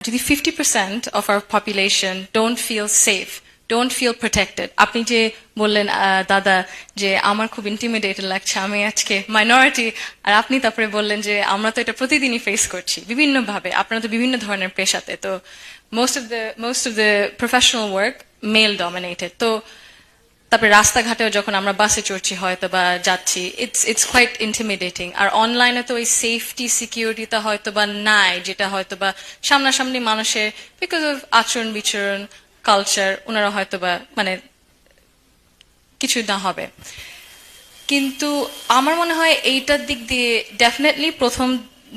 যদি fifty percent of our population don't feel safe don't feel protected আপনি যে বললেন আহ, দাদা যে আমার খুব ইন্টিমিডেটেড লাগছে আমি আজকে মাইনরিটি আর আপনি তারপরে বললেন যে আমরা তো এটা প্রতিদিনই ফেস করছি বিভিন্নভাবে আপনারা তো বিভিন্ন ধরনের পেশাতে তো most of the most of the professional work male dominated তো তারপরে রাস্তাঘাটেও যখন আমরা বাসে চড়ছি হয়তো বা যাচ্ছি ইটস ইটস কোয়াইট ইন্টিমিডেটিং আর অনলাইনে তো ওই সেফটি সিকিউরিটিটা হয়তো বা নাই, যেটা হয়তো বা সামনাসামনি মানুষের বিকজ অফ আচরণ বিচরণ কালচার ওনারা হয়তো বা মানে কিছু না হবে। কিন্তু আমার মনে হয় এইটার দিক দিয়ে ডেফিনেটলি প্রথম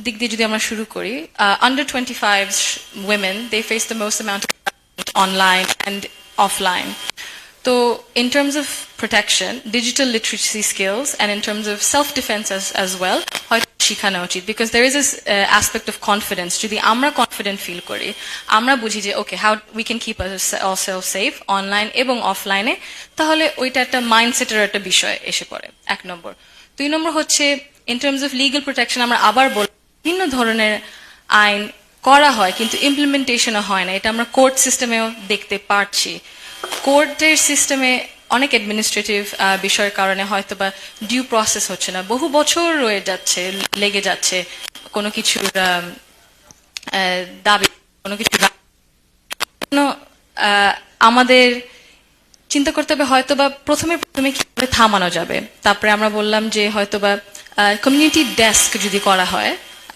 দিক দিয়ে যদি আমরা শুরু করি under twenty five women they face the most amount online and offline তো in terms of protection, digital literacy skills, and in terms of self-defense as, as হয়তো শিখানো উচিত because this uh, aspect of confidence. যদি আমরা confident feel করি আমরা বুঝি যে okay how we can keep ourselves safe online এবং অফলাইনে তাহলে ওইটা একটা মাইন্ডসেটের একটা বিষয় এসে পড়ে এক নম্বর দুই নম্বর হচ্ছে in terms of legal protection আমরা আবার বল বিভিন্ন ধরনের আইন করা হয় কিন্তু ইমপ্লিমেন্টেশনও হয় না এটা আমরা কোর্ট সিস্টেমেও দেখতে পারছি কোর্টের সিস্টেমে অনেক অ্যাডমিনিস্ট্রেটিভ বিষয়ের কারণে হয়তো বা ডিউ প্রসেস হচ্ছে না। বহু বছর রয়ে যাচ্ছে, লেগে যাচ্ছে কোনো কিছুর দাবি, কোনো কিছু আমাদের চিন্তা করতে হবে হয়তো বা প্রথমে প্রথমে কীভাবে থামানো যাবে। তারপরে আমরা বললাম যে হয়তো বা কমিউনিটি ডেস্ক যদি করা হয়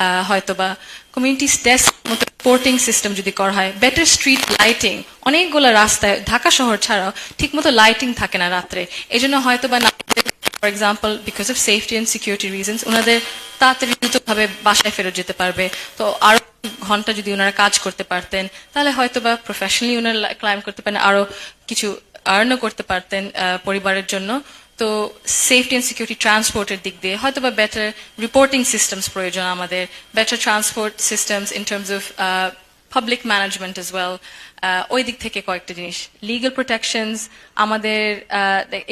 আহ, হয়তো বা কমিউনিটি ডেস্ক মতো পোর্টিং সিস্টেম যদি করা হয় বেটার স্ট্রিট লাইটিং অনেকগুলো রাস্তায় ঢাকা শহর ছাড়াও ঠিকমতো লাইটিং থাকে না রাত্রে। এই জন্য হয়তো বা for example because of safety and security reasons ওনাদের তাড়াতাড়ি দ্রুতভাবে বাসায় ফেরত যেতে পারবে। তো আরও ঘণ্টা যদি ওনারা কাজ করতে পারতেন তাহলে হয়তো বা প্রফেশনালি ওনারা ক্লাইম করতে পারেন আরও কিছু আর্নও করতে পারতেন পরিবারের জন্য। তো সেফটি অ্যান্ড সিকিউরিটি ট্রান্সপোর্টের দিক দিয়ে হয়তো বা বেটার রিপোর্টিং সিস্টেমস প্রয়োজন আমাদের better transport systems in terms of public management as well ওই দিক থেকে কয়েকটা জিনিস। লিগাল প্রোটেকশনস আমাদের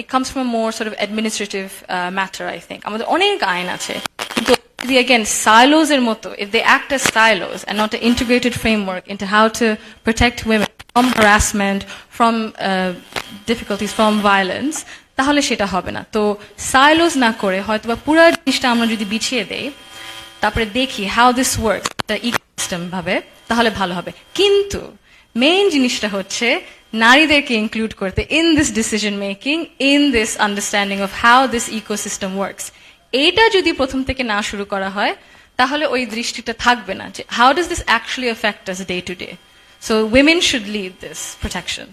it comes from more sort of administrative matter I think আমাদের অনেক আইন আছে। কিন্তু যদি, again, silos এর মতো, if they act as silos and not an integrated framework into how to protect women from harassment from uh, difficulties from violence তাহলে সেটা হবে না। তো সাইলোস না করে হয়তো বা পুরো জিনিসটা আমরা যদি বিছিয়ে দেই তারপরে দেখি হাউ দিস ওয়ার্ক ইকোসিস্টেম ভাবে তাহলে ভালো হবে। কিন্তু মেইন জিনিসটা হচ্ছে নারীদেরকে ইনক্লুড করতে in this decision making in this understanding of how this ecosystem works এইটা যদি প্রথম থেকে না শুরু করা হয় তাহলে ওই দৃষ্টিটা থাকবে না যে how does this actually affect us day to day so women should lead this protection